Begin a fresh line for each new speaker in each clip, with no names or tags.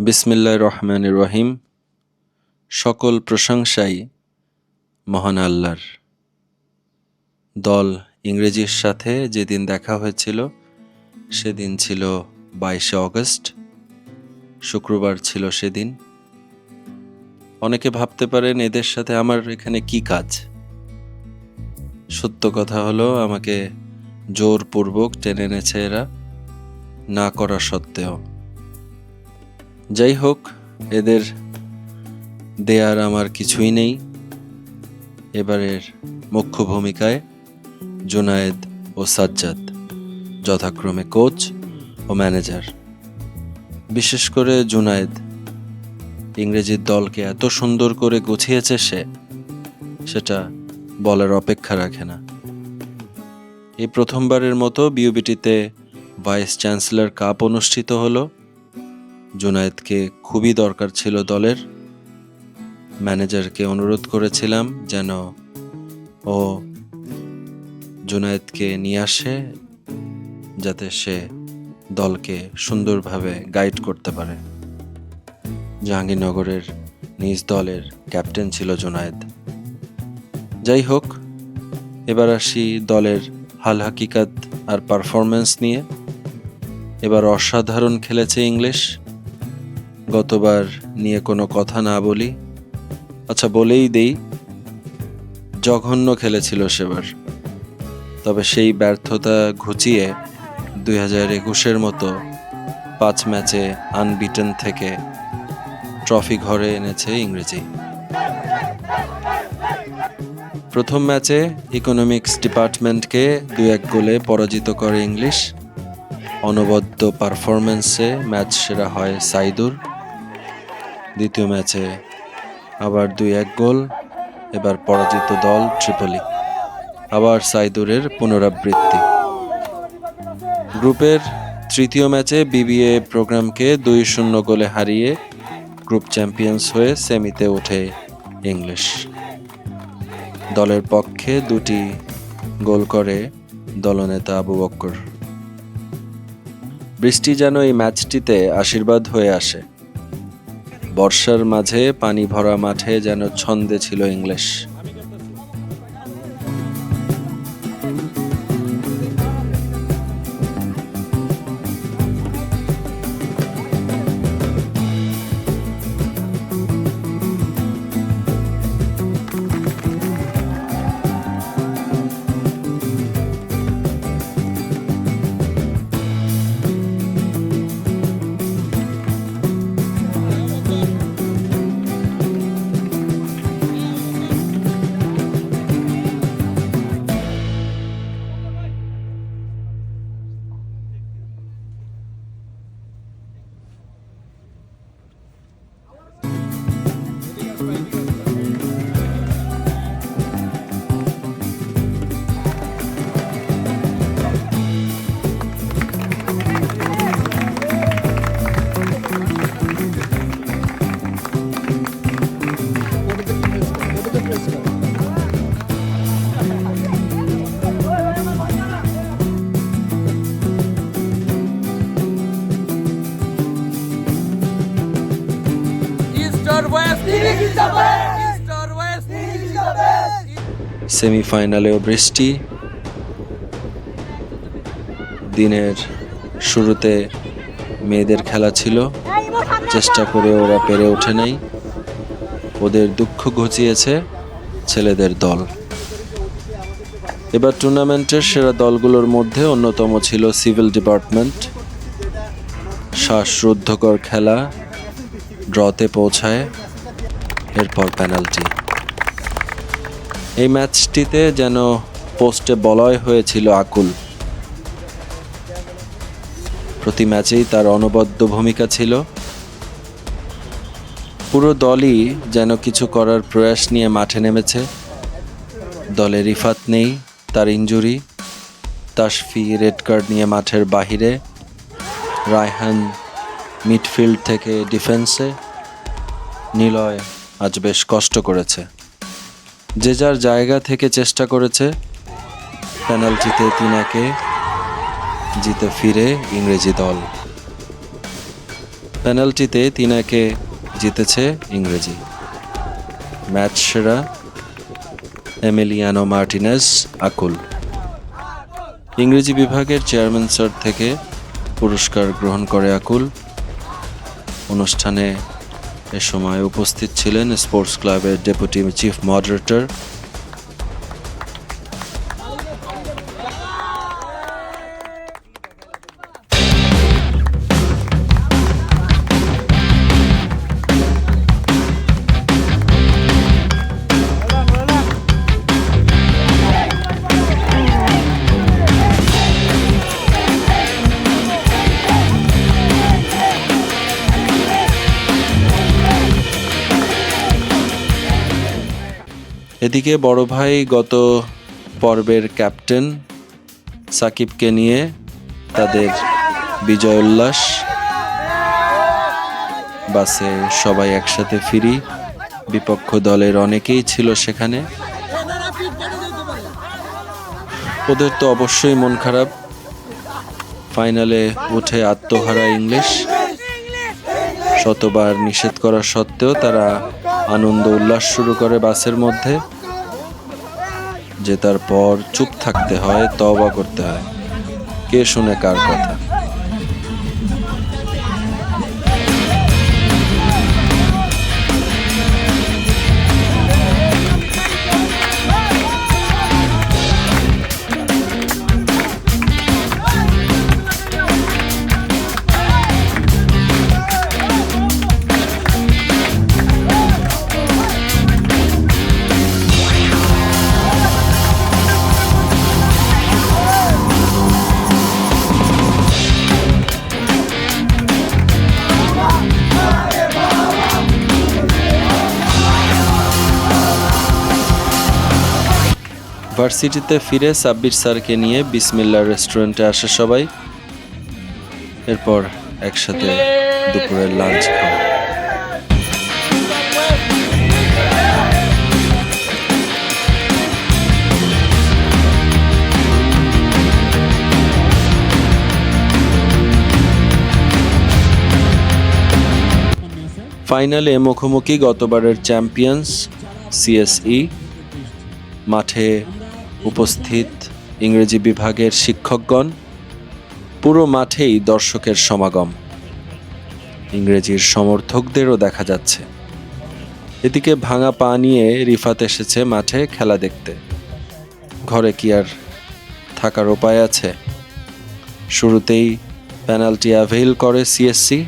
বিসমিল্লাহ রহমান রহিম। সকল প্রশংসাই মহান আল্লাহর। দল ইংরেজির সাথে যেদিন দেখা হয়েছিল, সেদিন ছিল বাইশে অগস্ট। শুক্রবার ছিল সেদিন। অনেকে ভাবতে পারেন এদের সাথে আমার এখানে কি কাজ? সত্য কথা হলো, আমাকে জোরপূর্বক টেনে এনেছে এরা, না করা সত্ত্বেও। যাই হোক, এদের দেয়ার আমার কিছুই নেই। এবারের মুখ্য ভূমিকায় জুনায়েদ ও সাজ্জাদ, যথাক্রমে কোচ ও ম্যানেজার। বিশেষ করে জুনায়েদ ইংরেজির দলকে এত সুন্দর করে গুছিয়েছে সে, সেটা বলার অপেক্ষা রাখে না। এই প্রথমবারের মতো বিউবিটিতে ভাইস চ্যান্সেলর কাপ অনুষ্ঠিত হলো। জুনায়েদকে খুবই দরকার ছিল দলের ম্যানেজারকে অনুরোধ করেছিলাম যেন ও জুনায়েদকে নিয়ে আসে, যাতে সে দলকে সুন্দরভাবে গাইড করতে পারে। জাহাঙ্গীরনগরের নিজ দলের ক্যাপ্টেন ছিল জুনায়েদ। যাই হোক, এবার আসি দলের হাল হাকিকাত আর পারফরমেন্স নিয়ে। এবার অসাধারণ খেলেছে ইংলিশ। গতবার নিয়ে কোনো কথা না বলি? আচ্ছা বলেই দেই, জঘন্য খেলেছিল সেবার। তবে সেই ব্যর্থতা ঘুচিয়ে দুই হাজার একুশের মতো পাঁচ ম্যাচে আনবিটেন থেকে ট্রফি ঘরে এনেছে ইংরেজি। প্রথম ম্যাচে ইকোনমিক্স ডিপার্টমেন্টকে দু এক গোলে পরাজিত করে ইংলিশ। অনবদ্য পারফরমেন্সে ম্যাচ সেরা হয় সাইদুর। দ্বিতীয় ম্যাচে আবার দুই এক গোল, এবার পরাজিত দল ট্রিপলি আবার সাইদুরের পুনরাবৃত্তি। গ্রুপের তৃতীয় ম্যাচে বিবিএ প্রোগ্রামকে দুই শূন্য গোলে হারিয়ে গ্রুপ চ্যাম্পিয়ন্স হয়ে সেমিতে ওঠে ইংলিশ। দলের পক্ষে দুটি গোল করে দলনেতা আবু বক্কর। বৃষ্টি যেন এই ম্যাচটিতে আশীর্বাদ হয়ে আসে। বর্ষার মাঝে পানি ভরা মাঠে যেন ছন্দে ছিল ইংলিশ। সেমিফাইনালেও বৃষ্টি। দিনের শুরুতে মেয়েদের খেলা ছিল। চেষ্টা করে ওরা পেরে ওঠে নাই। ওদের দুঃখ ঘুচিয়েছে ছেলেদের দল। এবার টুর্নামেন্টের সেরা দলগুলোর মধ্যে অন্যতম ছিল সিভিল ডিপার্টমেন্ট। শ্বাসরুদ্ধকর খেলা ড্রতে পৌঁছায়। এরপর পেনাল্টি। এই ম্যাচটিতে যেন পোস্টে বলয় হয়েছিল আকুল। প্রতি ম্যাচেই তার অনবদ্য ভূমিকা ছিল। পুরো দলই যেন কিছু করার প্রয়াস নিয়ে মাঠে নেমেছে। দলে রিফাত নেই, তার ইঞ্জুরি তাসফি রেড কার্ড নিয়ে মাঠের বাহিরে, রায়হান মিডফিল্ড থেকে ডিফেন্সে, নিলয় আজ বেশ কষ্ট করেছে। যে যার জায়গা থেকে চেষ্টা করেছে পেনাল্টিতে তিনাকে জিতে ফিরে ইংরেজি দল। পেনাল্টিতে তিনাকে জিতেছে ইংরেজি। ম্যাচ সেরা এমিলিয়ানো মার্টিনেজ আকুল। ইংরেজি বিভাগের চেয়ারম্যান স্যার থেকে পুরস্কার গ্রহণ করে আকুল। অনুষ্ঠানে এ সময় উপস্থিত ছিলেন স্পোর্টস ক্লাবের ডেপুটি চিফ মডারেটর এদিকে বড় ভাই গত পর্বের ক্যাপ্টেন সাকিবকে নিয়ে তাদের বিজয় উল্লাস। বাসে সবাই একসাথে ফিরি। বিপক্ষ দলের অনেকেই ছিল সেখানে। ওদের তো অবশ্যই মন খারাপ। ফাইনালে উঠে আত্মহারা ইংলিশ। শতবার নিষেধ করা সত্ত্বেও তারা আনন্দ উল্লাস শুরু করে বাসের মধ্যে। জেতার পর চুপ থাকতে হয় তওবা করতে হয়। কে শুনে কার কথা? ভার্সিটিতে ফিরে সাব্বির স্যারকে নিয়ে বিসমিল্লা রেস্টুরেন্টে আসে সবাই। এরপর একসাথে দুপুরের লাঞ্চ খাওয়া। ফাইনালে মুখোমুখি গতবারের চ্যাম্পিয়ন্স, সিএসই, মাঠে উপস্থিত ইংরেজি বিভাগের শিক্ষকগণ, পুরো মাঠেই দর্শকের সমাগম। ইংরেজির সমর্থকদেরও দেখা যাচ্ছে। এদিকে ভাঙা পা নিয়ে রিফাত এসেছে মাঠে খেলা দেখতে। ঘরে কি আর থাকার উপায় আছে? শুরুতেই পেনাল্টি অ্যাভেইল করে সিএসসি,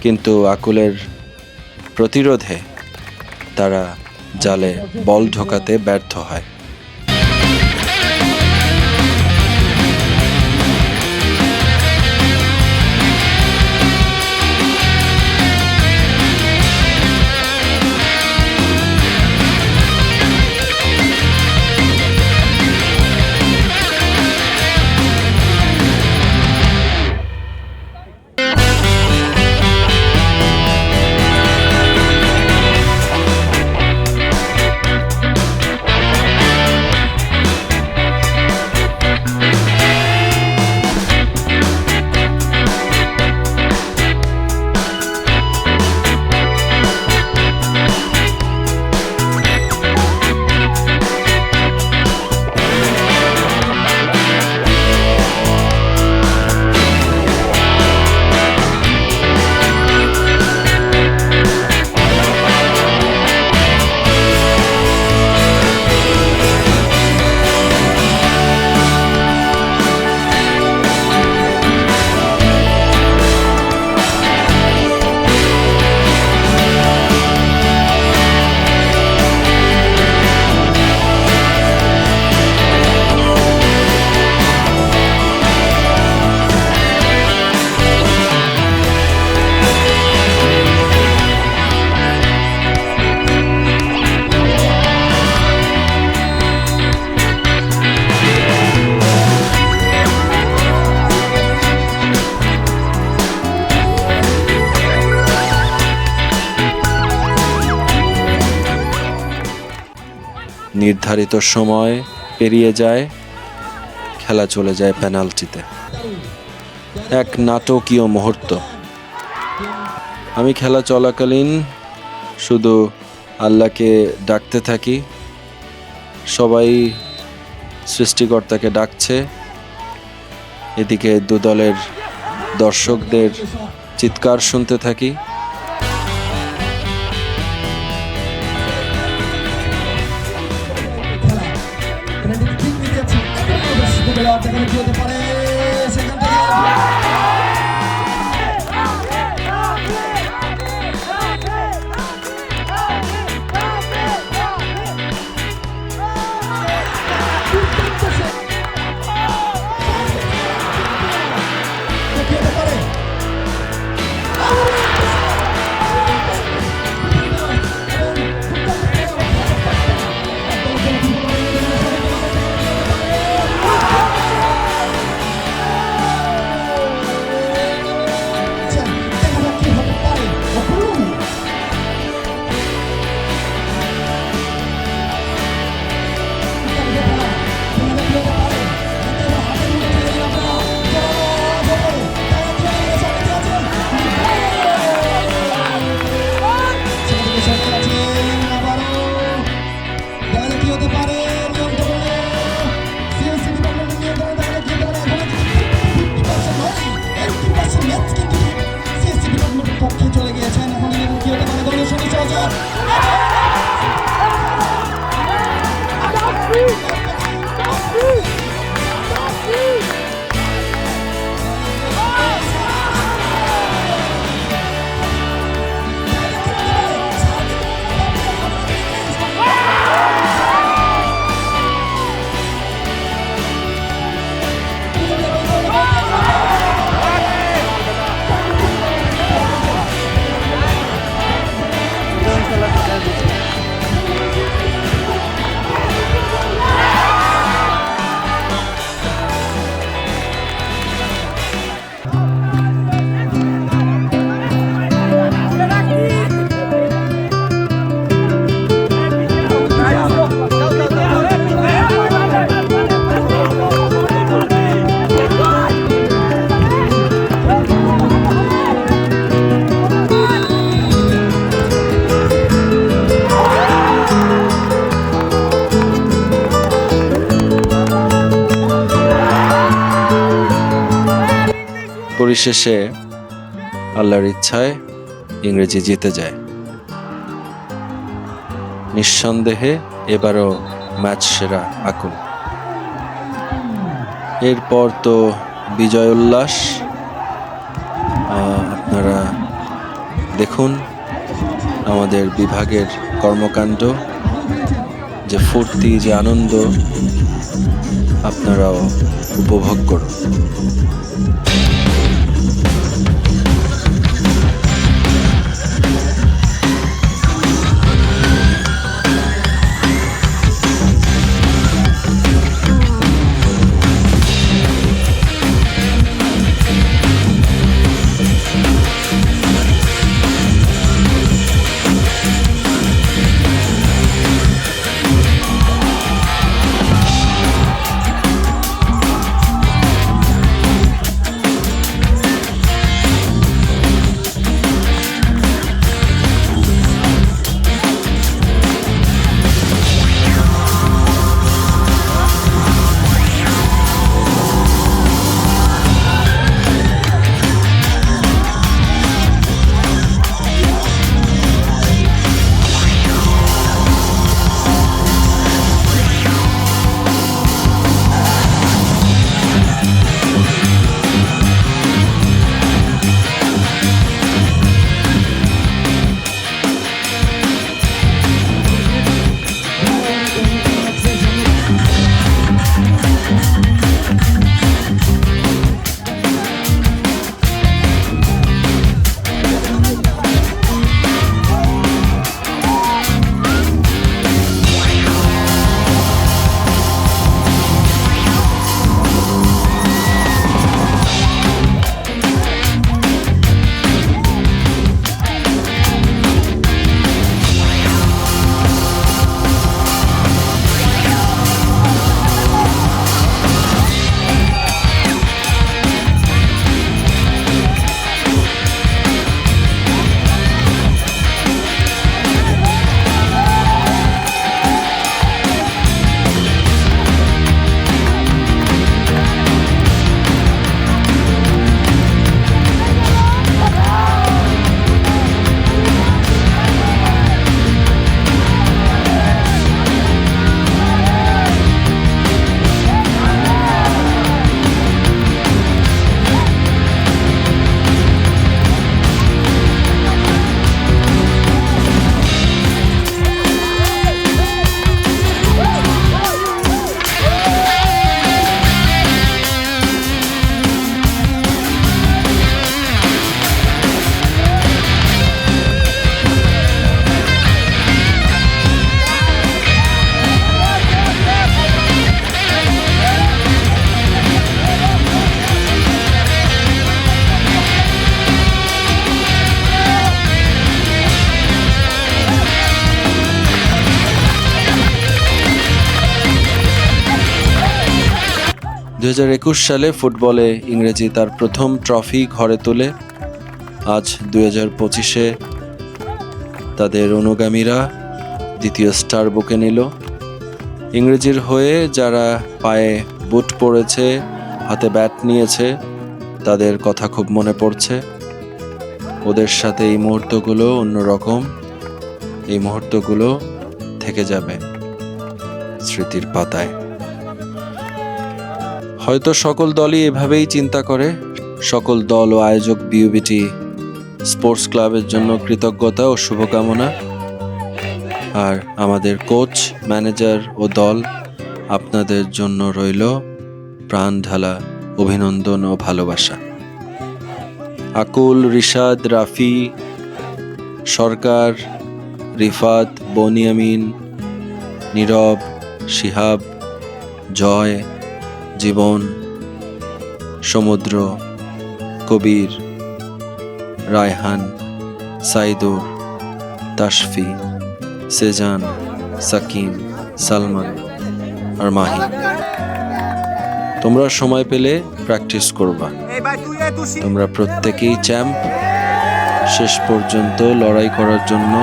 কিন্তু আকুলের প্রতিরোধে তারা জালে বল ঢোকাতে ব্যর্থ হয়। নির্ধারিত সময় পেরিয়ে যায়, খেলা চলে যায় পেনাল্টিতে। এক নাটকীয় মুহূর্ত। আমি খেলা চলাকালীন শুধু আল্লাহকে ডাকতে থাকি। সবাই সৃষ্টিকর্তাকে ডাকছে। এদিকে দু দলের দর্শকদের চিৎকার শুনতে থাকি।
সুযোগ এখানে কি হতে পারে
পরিশেষে আল্লাহর ইচ্ছায় ইংরেজি জিতে যায়। নিঃসন্দেহে এবারও ম্যাচ সেরা আকুল। এরপর তো বিজয় উল্লাস। আপনারা দেখুন আমাদের বিভাগের কর্মকাণ্ড, যে ফুর্তি, যে আনন্দ আপনারাও উপভোগ করুন। あっ! দু হাজার একুশ সালে ফুটবলে ইংরেজি তার প্রথম ট্রফি ঘরে তোলে। আজ দু হাজার পঁচিশে তাদের অনুগামীরা দ্বিতীয় স্টার বুকে নিল। ইংরেজির হয়ে যারা পায়ে বুট পরেছে হাতে ব্যাট নিয়েছে, তাদের কথা খুব মনে পড়ছে। ওদের সাথে এই মুহূর্তগুলো অন্যরকম। এই মুহূর্তগুলো থেকে যাবে স্মৃতির পাতায়। হয়তো সকল দলই এভাবেই চিন্তা করে, সকল দল ও আয়োজক বিউবিটি স্পোর্টস ক্লাবের জন্য কৃতজ্ঞতা ও শুভকামনা। আর আমাদের কোচ, ম্যানেজার ও দল আপনাদের জন্য রইল প্রাণ ঢালা অভিনন্দন ও ভালোবাসা। আকুল, রিশাদ, রাফি, সরকার, রিফাত, বনিয়ামিন, নীরব, শিহাব, জয় জীবন, সমুদ্র, কবির, রায়হান, সাইদুর, তাশফি, সেজান, সাকিম, সালমান আর মাহি তোমরা সময় পেলে প্র্যাকটিস করবা। তোমরা প্রত্যেকেই চ্যাম্প। শেষ পর্যন্ত লড়াই করার জন্য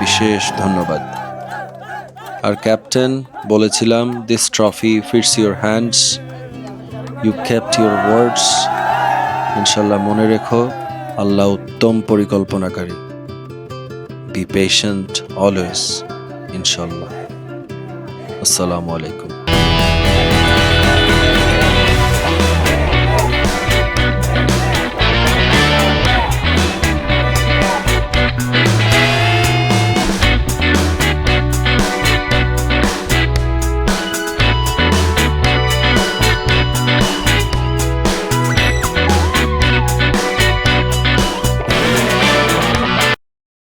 বিশেষ ধন্যবাদ। আর ক্যাপ্টেন বলেছিলাম this trophy fits your hands you kept your words ইনশাল্লাহ মনে রেখো, আল্লাহ উত্তম পরিকল্পনাকারী। বি পেশেন্ট অলওয়েজ ইনশাল্লাহ। আসসালামু আলাইকুম।